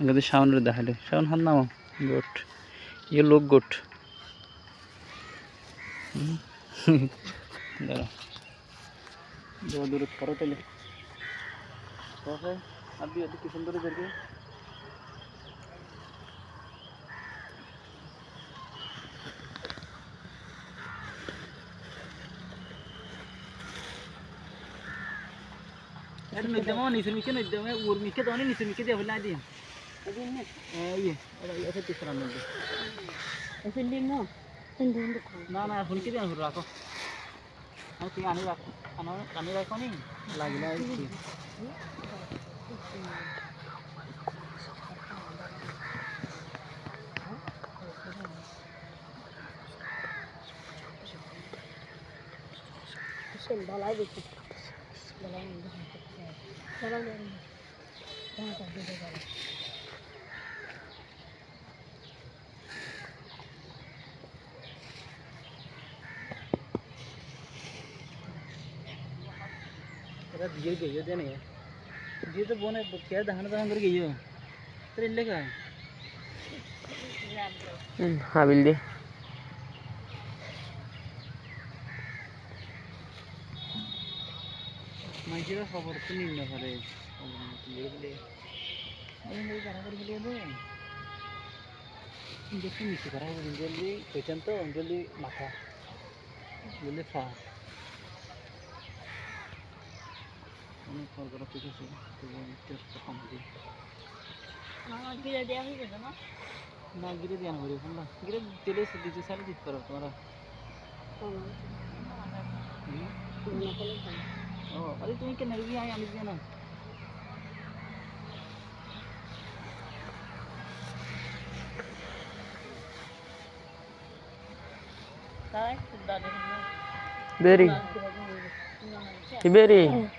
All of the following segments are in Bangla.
আগে শাওনের দেখালে শাওন হাত নামো গোট ইয়ে লোক গোট হুম। দাঁড়া দৌড় দৌড় করো তাহলে আর দিয়ে কি সুন্দর দেখবে এটা নইতে মা নিচে মিকে নইতে মা না না এখন কি দিয়ে রাখো আমি তুই আনি রাখো আনো রাখো নি লাগিলা এই এরা দিয়ে গইयो দেনে দিয়ে তো বনে কে দাহান দাহান করে গইयो তোর ইল্লে কা হাবিল দিয়ে মাইজিরা খবর তো নিল না পারে বলে বলে আমি এই কারা করে বলে দে দেখি মিশে করা হবে জলদি কইতাম তো জলদি মাথা জলদি ফা অনেক ফল করা ঠিক আছে তো টেস্ট কম দিয়ে না গিরে দিয়ে আনব রে না? গিরে তেলে সে দিতে সালে দিতে পারো তোমরা। ও আরে তুমি কেন রবি আই আমি দিয়ে না। বেরি। বেরি? ইজ্জত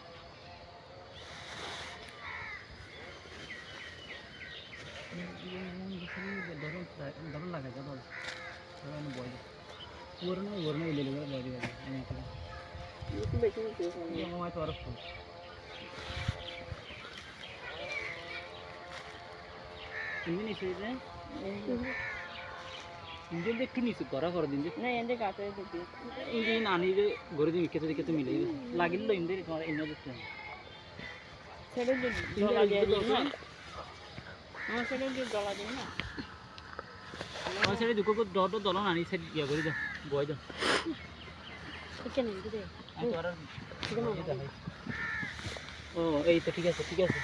তরফ ইঞ্জিন ইসে যে ইঞ্জিন একটু নিচু করা করে দিন যে ইঞ্জিন আনি যে গড়ে দিন কেতে কেতে মিলে লাগিল ইঞ্জিন তোমার ইঞ্জিন দেখতে সাইডে ডট আনি সাইড ইয়া করে দাও বয় দাও। আমি তো ও এই তো ঠিক আছে ঠিক আছে।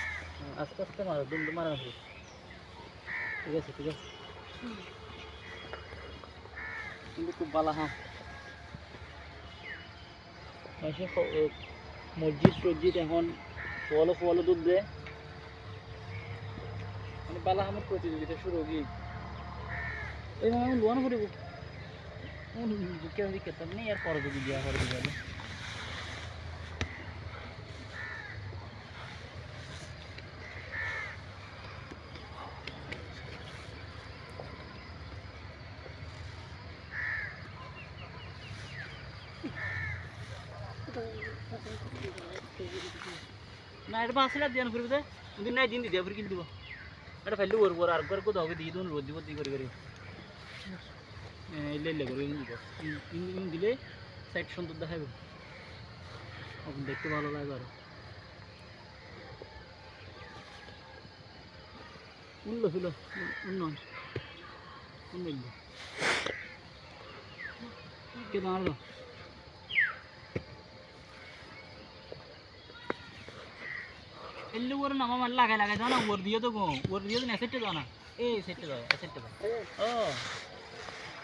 আস্তে আস্তে মারো দুম মারা হবে ঠিক আছে ঠিক আছে। কিন্তু খুব ভালো হ্যাঁ। মাসে মসজিদ টসজিদ এখন ফলো ফলো দুধ দেয়। মানে বালা আমার প্রতিযোগিতা শুরু কি এই মানে আমি লোন করিব কেউ খেতাম নেই আর পরে যদি দেওয়া করে দিবে না এটা বাসে দিয়ে ফিরবে দে দিন নাই দিন দিয়ে ফির কিল দিব এটা ফেললে ওর ওর আর করে কোথাও দিয়ে দিন রোদ দিব দিয়ে করে ইলে ইলে করে ইন দিলে সাইড সুন্দর দেখাবে এখন দেখতে ভালো লাগবে আর। উনল ফিল উন্ন উন্ন কে দাঁড়াল এল্লে ওর নামা মার লাগাই লাগাই দাও না, ওর দিয়ে তো ওর দিয়ে তো না সেটে দাও না। এই সেটে দাও সেটে দাও। ও।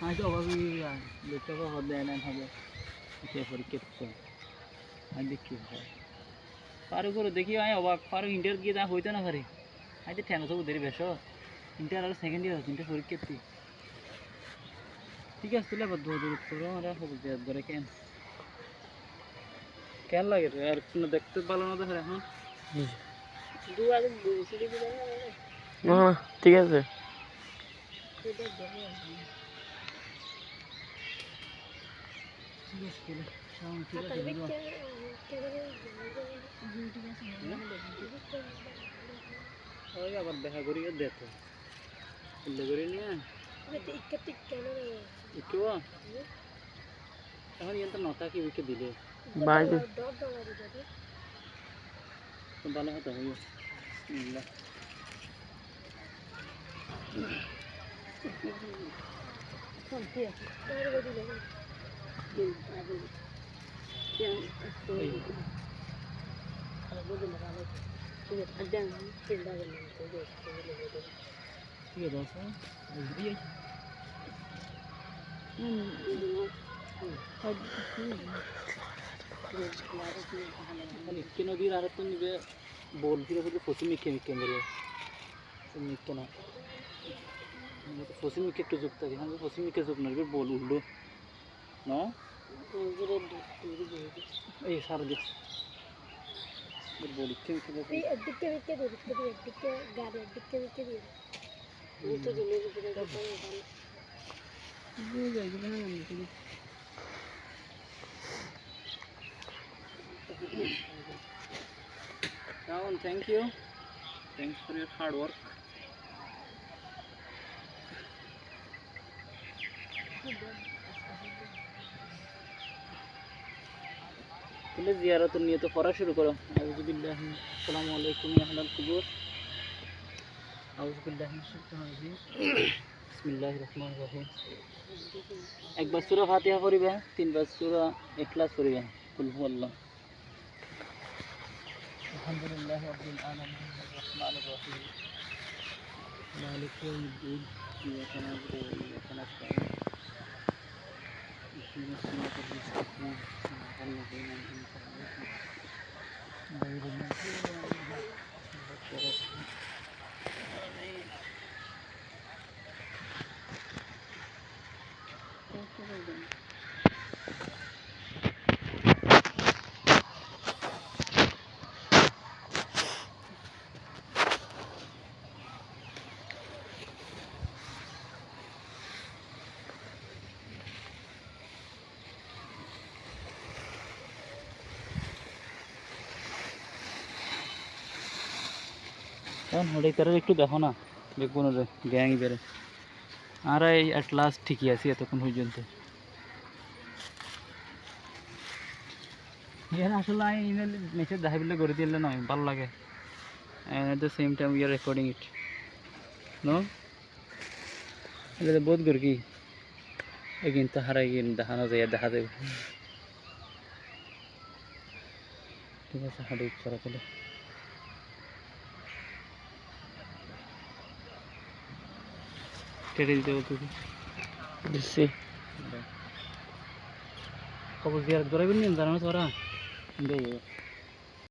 হয়তো অভাবই লোকটা খবর দেয় না হবে পরীক্ষা দিচ্ছে আমি দেখি পারু করে দেখি আমি অবাক। পারু ইন্টার গিয়ে তা হইতো না পারে। আমি তো ঠেন সব দেরি বেশ। ইন্টার আর সেকেন্ড ইয়ার ইন্টার পরীক্ষা দিই ঠিক আছে তুলে দূর দূর করো যে ধরে কেন? কেন লাগে রে? আর কোনো দেখতে ভালো না দেখে এখন ঠিক আছে ঠিক আছে তাহলে। হ্যাঁ, ঠিক আছে বুঝলাম। ওই আবার দেখা করি দেখো উল্লে করি নিয়ে একটু এখন ইয়ে তো নটা কি উইকে দিলে বাইরে তো ভালো হতো হইব বিসমিল্লাহ। ಮಿಕ್ಕಿ ನದಿ ರಾರತ್ತು ನಿಮಗೆ ಬೋಲ್ಗಿರ ಬಗ್ಗೆ ಪಶು ಮಿಕ್ಕಿ ಮಿಕ್ಕಿ ಅಂದರೆ ಮಿಕ್ಕನ এই, ঠিক আছে আছে বুঝবি নিত্য নদীর আর তো নিবে বল ফিরে ফিরে পশ্চিম মিখে মিখে মেরে নিত্য না পশ্চিম মিখে একটু যুক্ত থাকে আমি পশ্চিম মিখে যুক্ত না বল উঠল না এই সার দিয়ে বল ইচ্ছে মিখে দেখো Down, thank you. Thanks for your hard work. তাহলে জিয়ারত নিয়ে তো পড়া শুরু করো। আউজুবিল্লাহ আসসালামু আলাইকুম আহলাল কুবুর। আউজুবিল্লাহ বিসমিল্লাহ রহমান রহিম। একবার সুরা ফাতিহা পড়িবে তিনবার সুরা ইখলাস পড়িবে। কুল হুয়াল্লাহ। আলহামদুলিল্লাহ রাব্বিল আলামিন রহমানির রহিম। মালিক ইয়াউমিদ্দিন। ইয়্যাকা না'বুদু ওয়া ইয়্যাকা নাস্তাইন pinas na pag-isip na sa kanlagay ng internet. Dahil na ito, ang ba't ko এখন হঠাৎ একটু দেখো না বেগুন রে গ্যাং বেড়ে। আর এই অ্যাট লাস্ট ঠিকই আছি এতক্ষণ পর্যন্ত। এখানে আসলে আমি ইমেল মেসেজ দেখা বলে করে দিলে নয়, ভালো লাগে। And at the same time we are recording it no এটা বোধ করি কি এগিন তো হারাই গিয়ে দেখানো যায়, দেখা দেবে ঠিক আছে, হাঁটু করা তাহলে কেটে দিতে বলতে দিচ্ছি খবর দিয়ে ধরাবেন নি? জানানো তোরা দেই